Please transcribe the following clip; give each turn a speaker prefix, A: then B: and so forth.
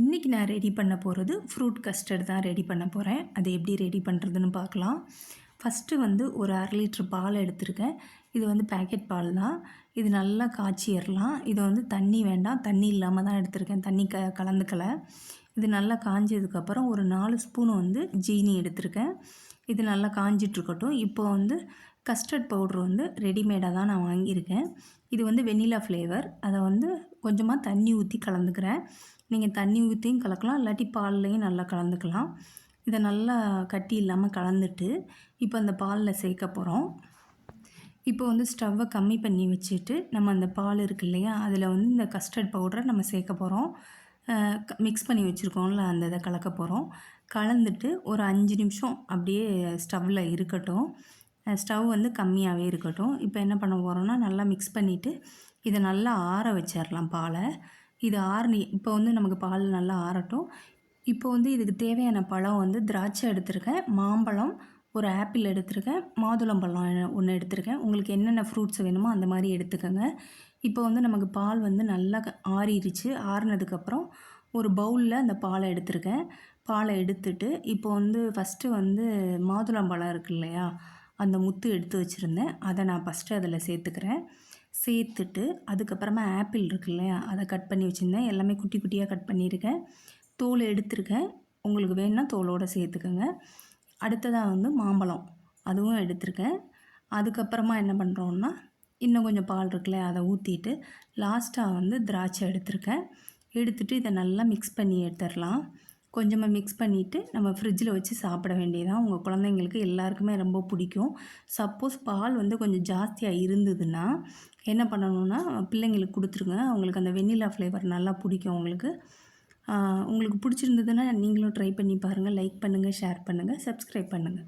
A: இன்றைக்கி நான் ரெடி பண்ண போகிறது ஃப்ரூட் கஸ்டர்ட் தான் ரெடி பண்ண போகிறேன் அது எப்படி ரெடி பண்ணுறதுன்னு பார்க்கலாம். ஃபஸ்ட்டு வந்து ஒரு அரை லிட்ரு பால் எடுத்திருக்கேன். இது வந்து பேக்கெட் பால் தான். இது நல்லா காய்ச்சிடலாம் இது வந்து தண்ணி வேண்டாம். தண்ணி இல்லாமல் தான் எடுத்திருக்கேன். தண்ணி க கலந்துக்கலை. இது நல்லா காஞ்சதுக்கப்புறம் ஒரு நாலு ஸ்பூன் வந்து ஜீனி எடுத்திருக்கேன். இது நல்லா காஞ்சிட்ருக்கட்டும். இப்போ வந்து கஸ்டர்ட் பவுட்ரு வந்து ரெடிமேடாக தான் நான் வாங்கியிருக்கேன். இது வந்து வெண்ணிலா ஃப்ளேவர் அதை வந்து கொஞ்சமாக தண்ணி ஊற்றி கலந்துக்கிறேன். நீங்கள் தண்ணி ஊற்றியும் கலக்கலாம். இல்லாட்டி பால்லையும் நல்லா கலந்துக்கலாம். இதை நல்லா கட்டி இல்லாமல் கலந்துட்டு இப்போ அந்த பாலில் சேர்க்க போகிறோம் இப்போ வந்து ஸ்டவ்வை கம்மி பண்ணி வச்சுட்டு நம்ம அந்த பால் இருக்கு இல்லையா? அதில் வந்து இந்த கஸ்டர்ட் பவுடரை நம்ம சேர்க்க போகிறோம் மிக்ஸ் பண்ணி வச்சுருக்கோம்ல அந்த இதை கலக்க போகிறோம் கலந்துட்டு ஒரு அஞ்சு நிமிஷம் அப்படியே ஸ்டவ்வில் இருக்கட்டும். ஸ்டவ் வந்து கம்மியாகவே இருக்கட்டும். இப்போ என்ன பண்ண போகிறோம்னா நல்லா மிக்ஸ் பண்ணிவிட்டு இதை நல்லா ஆற வச்சிடலாம் பாலை. இது ஆறுனி இப்போ வந்து நமக்கு பால் நல்லா ஆறட்டும். இப்போ வந்து இதுக்கு தேவையான பழம் வந்து திராட்சை எடுத்திருக்கேன். மாம்பழம் ஒரு ஆப்பிள் எடுத்திருக்கேன். மாதுளம்பழம் ஒன்று எடுத்திருக்கேன். உங்களுக்கு என்னென்ன ஃப்ரூட்ஸ் வேணுமோ அந்த மாதிரி எடுத்துக்கோங்க. இப்போ வந்து நமக்கு பால் வந்து நல்லா ஆறிடுச்சு ஆறினதுக்கப்புறம் ஒரு பவுலில் அந்த பாலை எடுத்திருக்கேன். பாலை எடுத்துட்டு இப்போ வந்து ஃபஸ்ட்டு வந்து மாதுளம்பழம் இருக்கு இல்லையா? அந்த முத்து எடுத்து வச்சுருந்தேன். அதை நான் ஃபஸ்ட்டு அதில் சேர்த்துக்கிறேன். சேர்த்துட்டு அதுக்கப்புறமா ஆப்பிள் இருக்கு இல்லையா? அதை கட் பண்ணி வச்சுருந்தேன். எல்லாமே குட்டி குட்டியாக கட் பண்ணியிருக்கேன். தோல் எடுத்திருக்கேன். உங்களுக்கு வேணுன்னா தோலோடு சேர்த்துக்கோங்க. அடுத்ததாக வந்து மாம்பழம். அதுவும் எடுத்திருக்கேன். அதுக்கப்புறமா என்ன பண்ணுறோன்னா இன்னும் கொஞ்சம் பால் இருக்குல்ல அதை ஊற்றிட்டு லாஸ்ட்டாக வந்து திராட்சை எடுத்திருக்கேன். எடுத்துகிட்டு இதை நல்லா மிக்ஸ் பண்ணி எடுத்துடலாம். கொஞ்சமாக மிக்ஸ் பண்ணிவிட்டு நம்ம ஃப்ரிட்ஜில் வச்சு சாப்பிட வேண்டியதான் உங்கள் குழந்தைங்களுக்கு எல்லாருக்குமே ரொம்ப பிடிக்கும். சப்போஸ் பால் வந்து கொஞ்சம் ஜாஸ்தியாக இருந்ததுன்னா என்ன பண்ணணுன்னா பிள்ளைங்களுக்கு கொடுத்துருங்க. அவங்களுக்கு அந்த வெண்ணிலா ஃப்ளேவர் நல்லா பிடிக்கும் அவங்களுக்கு. உங்களுக்கு பிடிச்சிருந்ததுன்னா நீங்களும் ட்ரை பண்ணி பாருங்கள் லைக் பண்ணுங்கள் ஷேர் பண்ணுங்கள் சப்ஸ்கிரைப் பண்ணுங்கள்